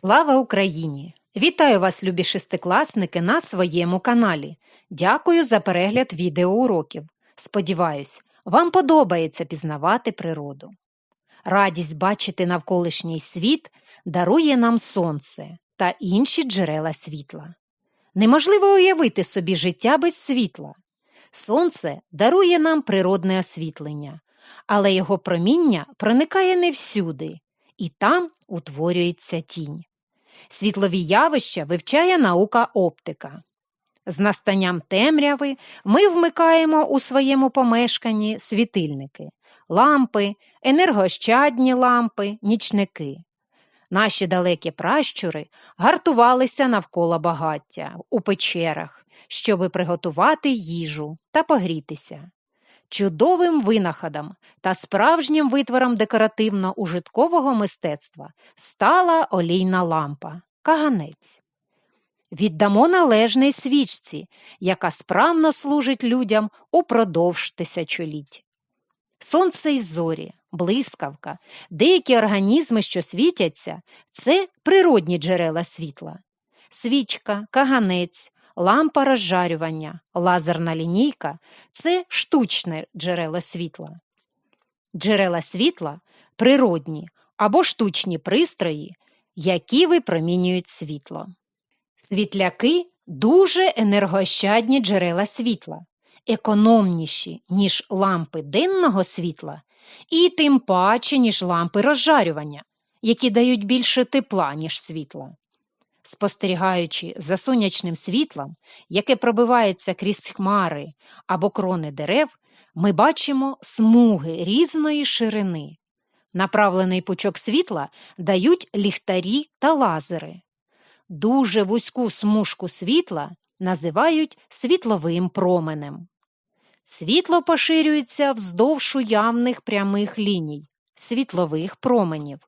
Слава Україні! Вітаю вас, любі шестикласники, на своєму каналі. Дякую за перегляд відеоуроків. Сподіваюсь, вам подобається пізнавати природу. Радість бачити навколишній світ дарує нам сонце та інші джерела світла. Неможливо уявити собі життя без світла. Сонце дарує нам природне освітлення, але його проміння проникає не всюди, і там утворюється тінь. Світлові явища вивчає наука оптика. З настанням темряви ми вмикаємо у своєму помешканні світильники, лампи, енергоощадні лампи, нічники. Наші далекі пращури гартувалися навколо багаття у печерах, щоби приготувати їжу та погрітися. Чудовим винаходом та справжнім витвором декоративно-ужиткового мистецтва стала олійна лампа каганець. Віддамо належний свічці, яка справно служить людям упродовж тисячоліть. Сонце й зорі, блискавка, деякі організми, що світяться, це природні джерела світла. Свічка, каганець, лампа розжарювання, лазерна лінійка це штучне джерело світла. Джерела світла природні або штучні пристрої, які випромінюють світло. Світляки дуже енергоощадні джерела світла, економніші, ніж лампи денного світла, і тим паче, ніж лампи розжарювання, які дають більше тепла, ніж світла. Спостерігаючи за сонячним світлом, яке пробивається крізь хмари або крони дерев, ми бачимо смуги різної ширини. Направлений пучок світла дають ліхтарі та лазери. Дуже вузьку смужку світла називають світловим променем. Світло поширюється вздовж уявних прямих ліній, світлових променів.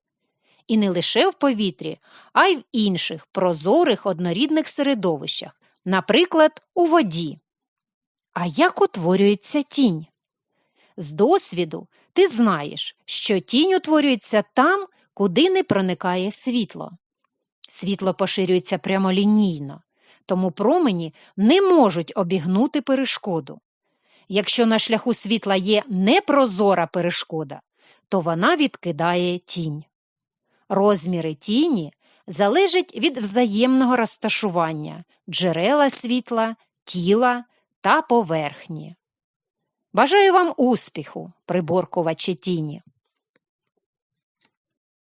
І не лише в повітрі, а й в інших прозорих однорідних середовищах, наприклад, у воді. А як утворюється тінь? З досвіду ти знаєш, що тінь утворюється там, куди не проникає світло. Світло поширюється прямолінійно, тому промені не можуть обігнути перешкоду. Якщо на шляху світла є непрозора перешкода, то вона відкидає тінь. Розміри тіні залежать від взаємного розташування джерела світла, тіла та поверхні. Бажаю вам успіху, приборкувачі тіні!